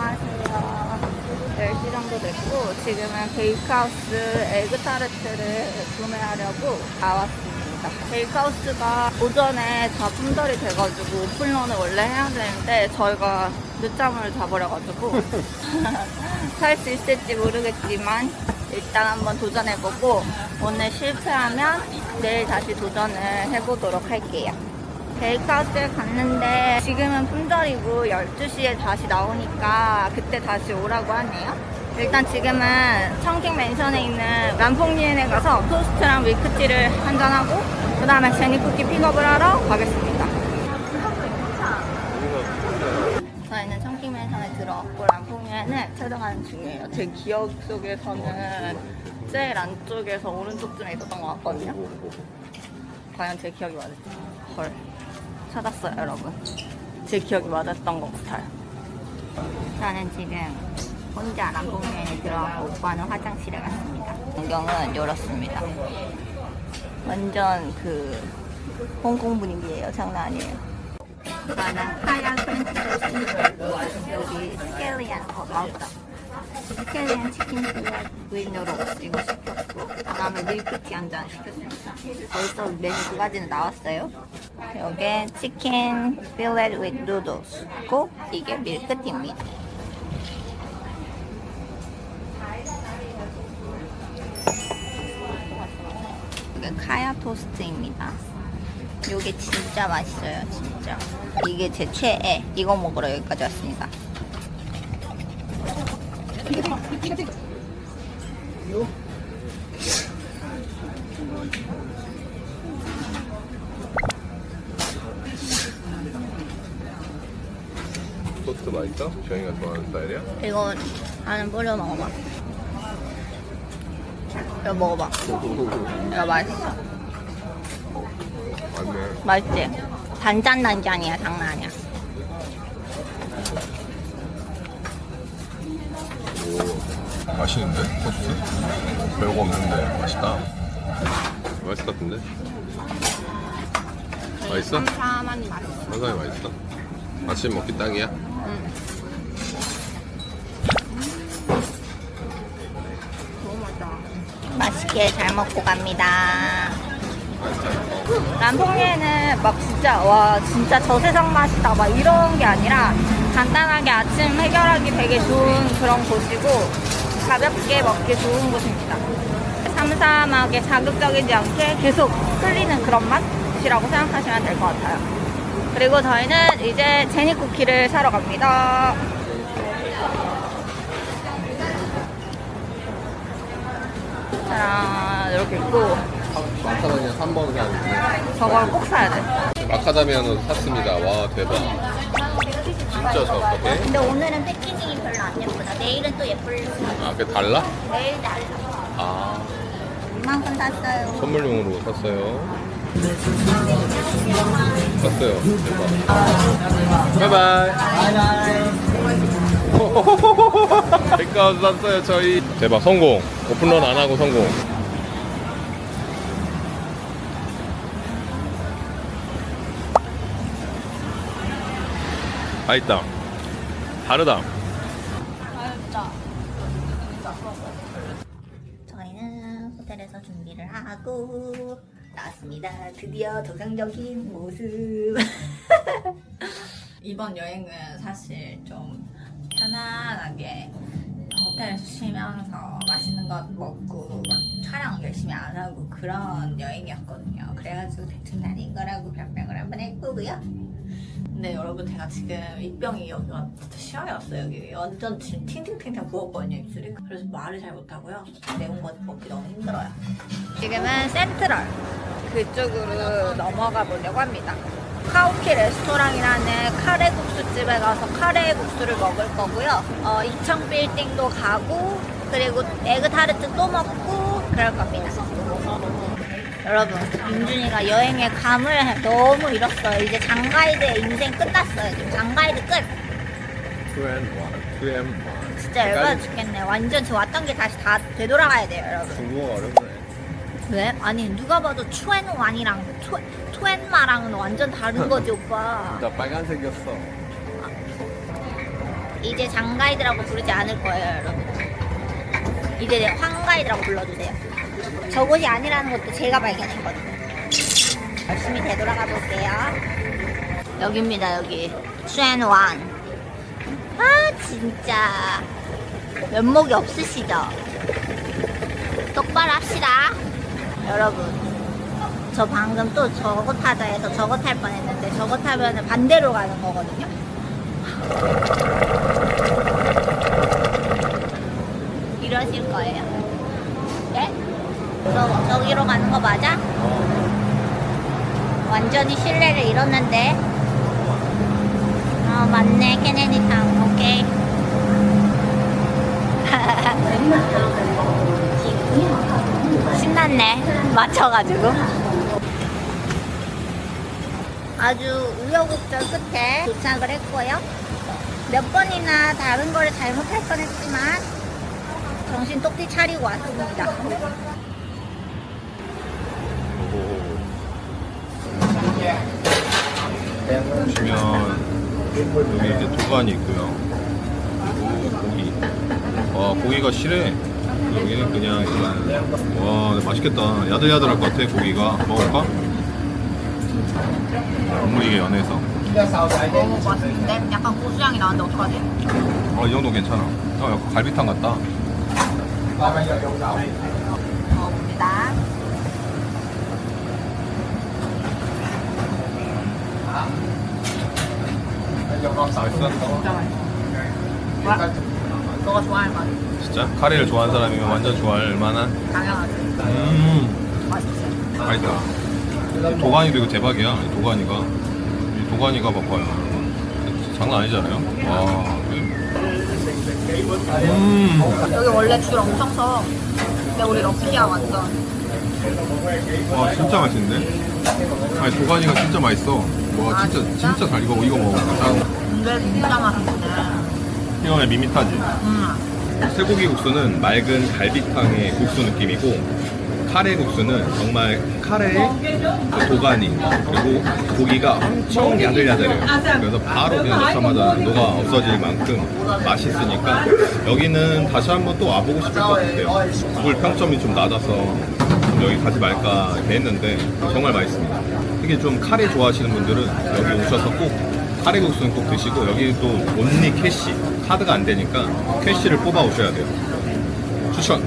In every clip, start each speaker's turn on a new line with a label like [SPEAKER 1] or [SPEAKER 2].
[SPEAKER 1] 안녕하세요. 10시 정도 됐고 지금은 베이크하우스 에그타르트를 구매하려고 나왔습니다. 베이크하우스가 오전에 다 품절이 돼가지고 오픈런을 원래 해야 되는데 저희가 늦잠을 자버려가지고 살 수 있을지 모르겠지만 일단 한번 도전해보고 오늘 실패하면 내일 다시 도전을 해보도록 할게요. 베이크하우스에 갔는데 지금은 품절이고 12시에 다시 나오니까 그때 다시 오라고 하네요. 일단 지금은 청킹 맨션에 있는 람퐁리엔에 가서 토스트랑 밀크티를 한잔하고 그 다음에 제니쿠키 픽업을 하러 가겠습니다. 저희는 청킹 맨션에 들어왔고 람퐁리엔을 촬영하는 중이에요. 제 기억 속에서는 제일 안쪽에서 오른쪽 쯤에 있었던 것 같거든요. 과연 제 기억이 맞을지. 헐. 찾았어요, 여러분. 제 기억이 맞았던 것 같아요. 저는 지금 혼자 람봉면에 들어가고 오빠는 화장실에 갔습니다. 안경은 열었습니다. 완전 그 홍콩 분위기예요. 장난 아니에요. 오빠는 하얀 프렌치 토스트 여기 스켈리안 어 맞다. 스켈리안 치킨 with noodles 이거 시켰고 그다음에 밀크티 한 잔 시켰습니다. 벌써 메뉴 두 가지는 나왔어요. 여기 치킨 필렛 with noodles고 이게 밀크티입니다. 이게 카야 토스트입니다. 이게 진짜 맛있어요, 진짜. 이게 제 최애. 이거 먹으러 여기까지 왔습니다.
[SPEAKER 2] 토스트 맛있어? 지영이가 좋아하는 스타일이야?
[SPEAKER 1] 이거 안에 뿌려 먹어봐. 이거 먹어봐. 이거 맛있어.
[SPEAKER 2] 맞네
[SPEAKER 1] 맛있지? 단짠 단짠이야, 장난 아니야.
[SPEAKER 2] 오 맛있는데? 토스트? 별거 없는데 맛있다 맛있을 것 같은데? 맛있어?
[SPEAKER 1] 삼삼하니 맛있어.
[SPEAKER 2] 상당히 맛있어 아침 먹기 딱이야?
[SPEAKER 1] 응. 너무 맛있다. 맛있게 잘 먹고 갑니다. 람퐁리에는 막 진짜 와 진짜 저 세상 맛이다 막 이런 게 아니라 간단하게 아침 해결하기 되게 좋은 그런 곳이고 가볍게 먹기 좋은 곳입니다. 삼삼하게 자극적이지 않게 계속 흘리는 그런 맛이라고 생각하시면 될 것 같아요. 그리고 저희는 이제 제니 쿠키를 사러 갑니다. 짜란 이렇게 있고
[SPEAKER 2] 마카다미아 3번 산
[SPEAKER 1] 저걸 꼭 사야 돼.
[SPEAKER 2] 마카다미아는 샀습니다 와 대박 진짜 저렇게
[SPEAKER 1] 근데 오늘은 패키징이 별로 안 예쁘다. 내일은 또 예쁠 수 있어.
[SPEAKER 2] 아 그게 달라?
[SPEAKER 1] 내일 달라.
[SPEAKER 2] 아
[SPEAKER 1] 이만큼 샀어요.
[SPEAKER 2] 선물용으로 샀어요 샀어요. 대박. 바이바이. 백가운 샀어요 저희. 대박 성공. 오픈런 안 하고 성공. 맛있다. 다르다.
[SPEAKER 1] 저희는 호텔에서 준비를 하고 나 왔습니다. 드디어 정상적인 모습. 이번 여행은 사실 좀 편안하게 호텔에서 쉬면서 맛있는 것 먹고 막 촬영 열심히 안 하고 그런 여행이었거든요. 그래가지고 대충 다닌 거라고 별명을 한번 해보고요. 근데 여러분 제가 지금 입병이 여기 와 진짜 시원해 왔어요 여기. 완전 지금 팅팅팅팅 부었거든요 입술이. 그래서 말을 잘 못하고요. 매운 거 먹기 너무 힘들어요. 지금은 센트럴 그쪽으로 넘어가 보려고 합니다. 카오키 레스토랑이라는 카레국수 집에 가서 카레국수를 먹을 거고요. 어, 이청 빌딩도 가고 그리고 에그타르트 또 먹고 그럴 겁니다 여러분, 윤준이가 여행의 감을 너무 잃었어요. 이제 장가이드의 인생 끝났어요. 지금 장가이드 끝.
[SPEAKER 2] 2M1 2M1
[SPEAKER 1] 진짜 열받아 죽겠네. 완전 지금 왔던 게 다시 다 되돌아가야 돼요, 여러분.
[SPEAKER 2] 중국어 어렵네
[SPEAKER 1] 왜? 아니, 누가 봐도 추엔완이랑 투, 투엔마랑은 완전 다른 거지, 오빠.
[SPEAKER 2] 나 빨간색이었어
[SPEAKER 1] 이제 장가이드라고 부르지 않을 거예요, 여러분. 이제 황가이드라고 불러주세요. 저곳이 아니라는 것도 제가 발견했거든요. 열심히 되돌아가 볼게요. 여기입니다, 여기. 수엔왕. 아, 진짜. 면목이 없으시죠? 똑바로 합시다. 여러분. 저 방금 또 저거 타자 해서 저거 탈 뻔했는데 저거 타면 반대로 가는 거거든요. 이러실 거예요. 네? 저, 저기로 가는 거 맞아? 완전히 신뢰를 잃었는데. 어, 맞네. 케네디 타운. 오케이. 신났네. 맞춰가지고. 아주 우여곡절 끝에 도착을 했고요. 몇 번이나 다른 거를 잘못할 뻔했지만 정신 똑띠 차리고 왔습니다.
[SPEAKER 2] 보시면 여기 이제 도관이 있고요. 그리고 고기. 와 고기가 실해. 여기는 그냥 일반. 와 맛있겠다. 야들야들할 것 같아 고기가. 먹을까? 국물이 이게 연해서.
[SPEAKER 1] 너무 맛있는데? 약간 고수향이 나는데 어떡하지?
[SPEAKER 2] 어, 이 정도 괜찮아. 어, 약간 갈비탕 같다. 맛있어?
[SPEAKER 1] 너가 좋아할 맛.
[SPEAKER 2] 진짜? 카레를 좋아하는 사람이면 완전 좋아할 만한.
[SPEAKER 1] 당연하지.
[SPEAKER 2] 음,
[SPEAKER 1] 맛있지.
[SPEAKER 2] 맛있다. 이 도가니도 이거 대박이야. 이 도가니가. 이 도가니가 봐봐요. 장난 아니잖아요? 와. 음,
[SPEAKER 1] 여기 원래 줄 엄청 서. 근데 우리 럭키야 완전.
[SPEAKER 2] 와, 진짜 맛있는데? 아니, 도가니가 진짜 맛있어. 와,
[SPEAKER 1] 아,
[SPEAKER 2] 진짜,
[SPEAKER 1] 진짜?
[SPEAKER 2] 잘 익어. 이거 먹어.
[SPEAKER 1] 근데 진짜 맛있네.
[SPEAKER 2] 이거는 밋밋하지.
[SPEAKER 1] 음.
[SPEAKER 2] 쇠고기 국수는 맑은 갈비탕의 국수 느낌이고 카레 국수는 정말 카레의 그 도가니 그리고 고기가 엄청 야들야들해요 그래서 바로 그냥 넣자마자 녹아 없어질 만큼 맛있으니까 여기는 다시 한번 또 와보고 싶을 것 같아요 물 평점이 좀 낮아서 좀 여기 가지 말까 이렇게 했는데 정말 맛있습니다 특히 좀 카레 좋아하시는 분들은 여기 오셔서 꼭 카레 국수는 꼭 드시고 여기 또 온리 캐시 카드가 안 되니까 캐시를 뽑아 오셔야 돼요 추천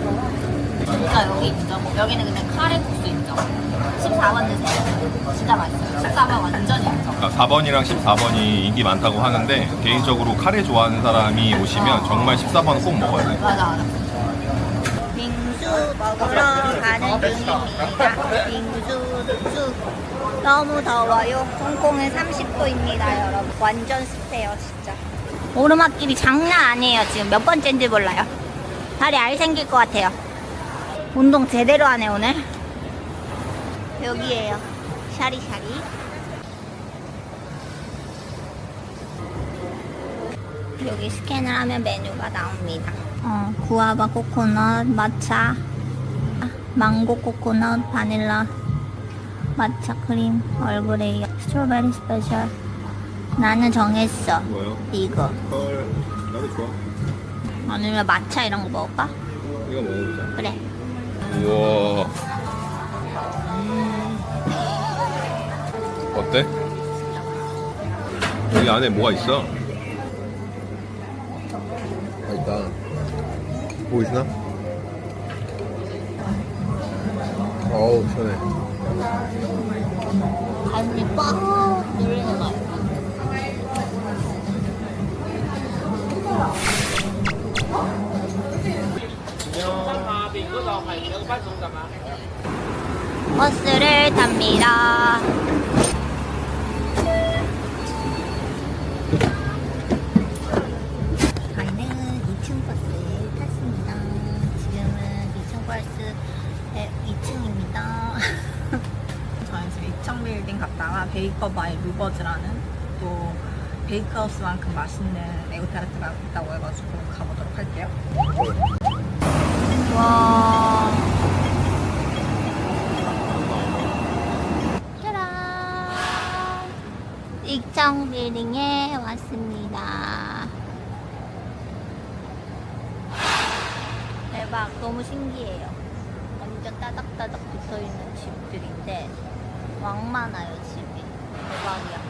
[SPEAKER 1] 진짜 여기 인정. 여기는 근데 카레 국수 인정. 14번 드세요. 진짜 맛있어요. 14번 완전 인정.
[SPEAKER 2] 그러니까 4번이랑 14번이 인기 많다고 하는데 개인적으로 카레 좋아하는 사람이 오시면 정말 14번 꼭 먹어야 돼요
[SPEAKER 1] 맞아 맞아. 빙수 먹으러 가는 중입니다. 빙수 수 너무 더워요. 홍콩은 30도입니다, 여러분. 완전 습해요, 진짜. 오르막길이 장난 아니에요. 지금 몇 번째인지 몰라요. 다리 알 생길 것 같아요. 운동 제대로 하네 오늘. 여기에요. 샤리샤리. 여기 스캔을 하면 메뉴가 나옵니다. 어, 구아바 코코넛, 마차, 망고 코코넛, 바닐라, 마차 크림, 얼그레이, 스트로베리 스페셜. 나는 정했어.
[SPEAKER 2] 뭐요?
[SPEAKER 1] 이거.
[SPEAKER 2] 헐 나도 좋아
[SPEAKER 1] 아니면 마차 이런 거 먹을까?
[SPEAKER 2] 이거 먹어보자
[SPEAKER 1] 그래.
[SPEAKER 2] 우와 어때? 여기 안에 뭐가 있어? 맛있다 보이시나? 어우 시원해
[SPEAKER 1] 가슴이 뻑 눌리는 거야. 버스를 탑니다. 우버즈라는 또 베이크하우스만큼 맛있는 에그타르트가 있다고 해가지고 가보도록 할게요. 와. 짜란! 익정 빌딩에 왔습니다. 대박, 너무 신기해요. 완전 따닥따닥 붙어 있는 집들인데 왕 많아요, 집. 대박이야.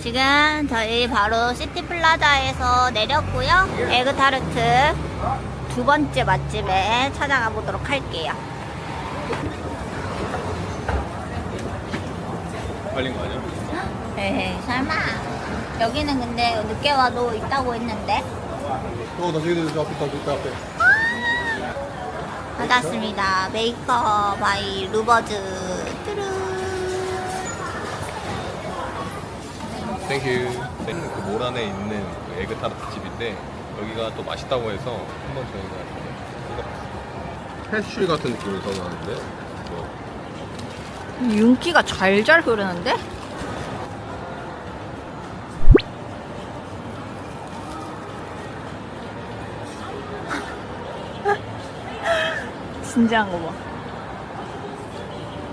[SPEAKER 1] 지금 저희 바로 시티 플라자에서 내렸고요. 에그타르트 두 번째 맛집에 찾아가 보도록 할게요.
[SPEAKER 2] 팔린 거 아니야?
[SPEAKER 1] 에이, 설마. 여기는 근데 늦게 와도 있다고 했는데.
[SPEAKER 2] 어, 나 저기 저 앞에 저 앞에 앞에.
[SPEAKER 1] 받았습니다. 메이커 바이 루버즈. 뚜루.
[SPEAKER 2] 땡큐. 그몰 안에 있는 그 에그타르트 집인데 여기가 또 맛있다고 해서 한번 저희가 패슈 같은 느낌이 더 나는데. 뭐.
[SPEAKER 1] 윤기가 잘잘 흐르는데? 진지한 거 봐.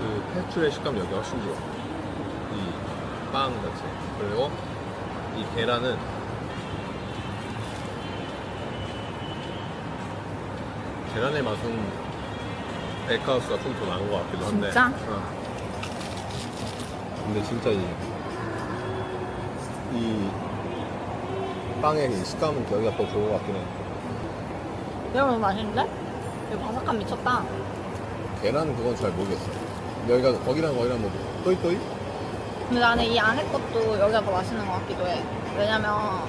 [SPEAKER 2] 그 패츄의 식감 여기 훨씬 좋아. 이빵 자체. 그리고 이 계란은 계란의 맛은 에카우스가 좀 더 나은 것 같기도 한데.
[SPEAKER 1] 진짜?
[SPEAKER 2] 어. 근데 진짜 이, 이 빵의 이 식감은 여기가 더 좋은 것 같긴 해.
[SPEAKER 1] 너무 맛있는데? 이거 바삭함 미쳤다.
[SPEAKER 2] 계란은 그건 잘 모르겠어. 여기가 거기랑 거기랑 뭐 또이또이?
[SPEAKER 1] 근데 나는 이 안에 것도 여기가 더 맛있는 것 같기도 해. 왜냐면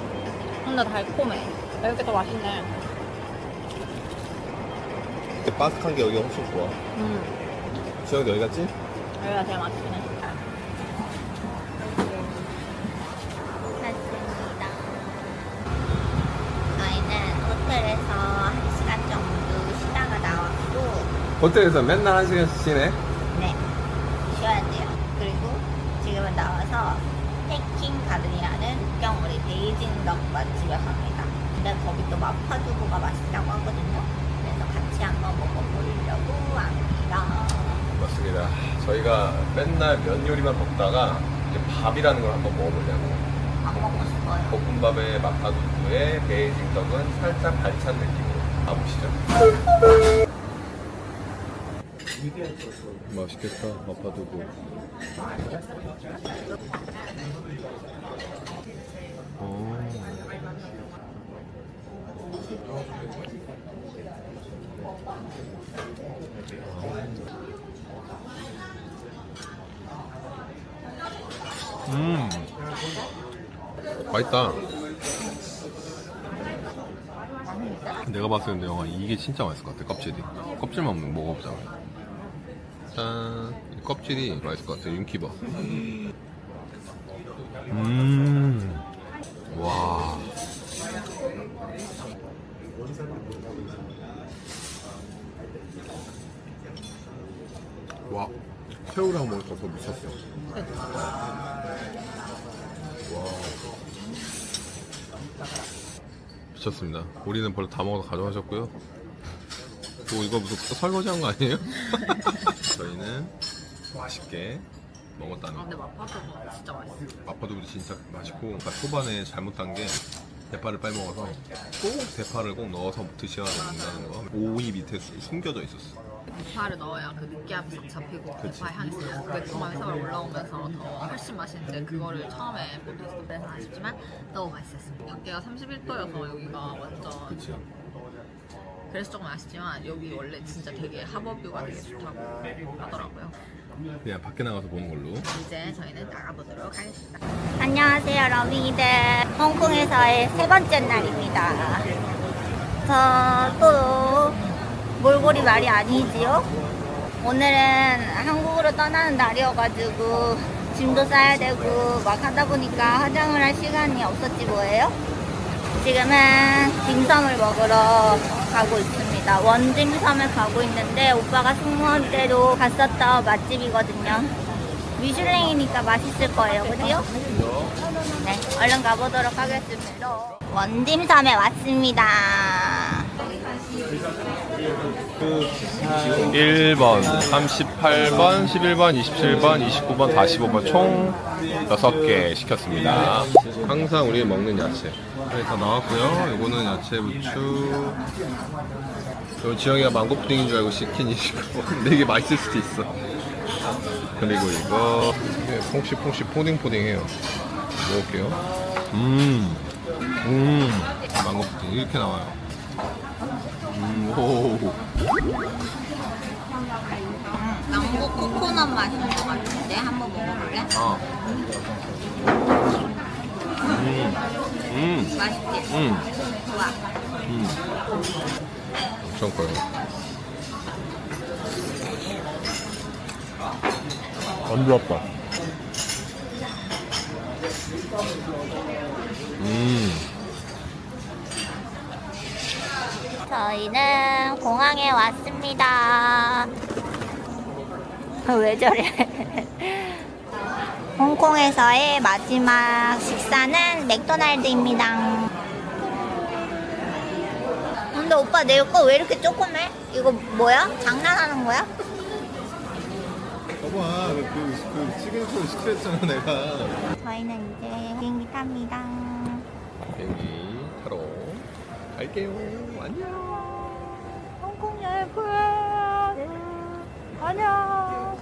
[SPEAKER 1] 좀 더 달콤해. 여기 더 맛있네.
[SPEAKER 2] 바삭한 게 여기가 훨씬 좋아.
[SPEAKER 1] 음,
[SPEAKER 2] 지영이 어디 갔지?
[SPEAKER 1] 여기가 제일 맛있긴 해. 맞습니다. 저희는 호텔에서 한 시간 정도 쉬다가 나왔고,
[SPEAKER 2] 호텔에서 맨날 한 시간씩 쉬네.
[SPEAKER 1] 네, 쉬어야 돼요. 그리고 지금은 나와서 패킹 가든이라는 북경오리 베이징 덕 맛집에 갑니다. 근데 거기 또 마파두부가 맛있다고 하거든요. 그래서 같이 한번 먹어보려고 합니다.
[SPEAKER 2] 맞습니다. 저희가 맨날 면 요리만 먹다가 이제 밥이라는 걸 한번 먹어보려고.
[SPEAKER 1] 밥 먹고 싶어요.
[SPEAKER 2] 볶음밥에 마파두부에 베이징 덕은 살짝 반찬 느낌으로 가보시죠. 맛있겠다, 마파두부. 어. 음, 맛있다. 내가 봤을 때 영화 이게 진짜 맛있을 것 같아 껍질이 껍질만 먹어보자 짠 이 껍질이 맛있을 것 같아 윤기버. 음 와. 와. 새우랑 먹으니까 더 미쳤어. 와. 미쳤습니다. 우리는 벌써 다 먹어서 가져가셨고요. 뭐 이거 무슨 또 설거지한 거 아니에요? 저희는 맛있게 먹었다는 거.
[SPEAKER 1] 근데 마파두부 진짜 맛있어.
[SPEAKER 2] 마파두부도 진짜 맛있고 그러니까 초반에 잘못한 게 대파를 빼먹어서 꼭 대파를 꼭 넣어서 드셔야 된다는 거. 오이 밑에 수- 숨겨져 있었어.
[SPEAKER 3] 대파를 넣어야 그 느끼함이 싹 잡히고
[SPEAKER 2] 그치.
[SPEAKER 3] 대파 향이 싹 매콤함이 서 올라오면서 더 훨씬 맛있는데 그거를 처음에 못했을 때는 아쉽지만 너무 맛있었습니다. 밖에가 31도여서 여기가 완전
[SPEAKER 2] 그치?
[SPEAKER 3] 그래서 조금 아쉽지만 여기 원래 진짜 되게 하버뷰가 되게 좋다고 하더라고요.
[SPEAKER 2] 그냥 밖에 나가서 보는 걸로.
[SPEAKER 3] 이제 저희는 나가보도록 하겠습니다.
[SPEAKER 1] 안녕하세요, 러빙이들. 홍콩에서의 세 번째 날입니다. 저또 몰골이 말이 아니지요? 오늘은 한국으로 떠나는 날이어가지고 짐도 싸야 되고 막 하다 보니까 화장을 할 시간이 없었지 뭐예요? 지금은 딤섬을 먹으러 가고 있습니다. 원딤섬을 가고 있는데 오빠가 승무원 때도 갔었던 맛집이거든요. 미슐랭이니까 맛있을 거예요, 그지요? 네, 얼른 가보도록 하겠습니다. 원딤섬에 왔습니다.
[SPEAKER 2] 1번, 38번, 11번, 27번, 29번, 45번 총 6개 시켰습니다. 항상 우리 먹는 야채. 네, 다 나왔고요. 이거는 야채 부추. 저 지영이가 망고 푸딩인 줄 알고 시킨 이거. 근데 이게 맛있을 수도 있어. 그리고 이거 이게 퐁시퐁시 포딩포딩해요. 먹을게요. 음, 음, 망고 푸딩 이렇게 나와요. 음, 오.
[SPEAKER 1] 망고 코코넛 맛인 것 같은데 한번 먹어볼래?
[SPEAKER 2] 어. 음, 음,
[SPEAKER 1] 맛있지?
[SPEAKER 2] 음,
[SPEAKER 1] 좋아.
[SPEAKER 2] 음. 엄청 커요. 안 좋았다. 음.
[SPEAKER 1] 저희는 공항에 왔습니다. 왜 저래? 홍콩에서의 마지막 식사는 맥도날드입니다. 근데 오빠 내 거 왜 이렇게 조그매? 이거 뭐야? 장난하는 거야?
[SPEAKER 2] 봐봐, 그, 그 시그니처를 시켰잖아, 내가.
[SPEAKER 1] 저희는 이제 비행기 탑니다.
[SPEAKER 2] 비행기 타러 갈게요. 안녕.
[SPEAKER 1] 홍콩 여행 끝. 안녕.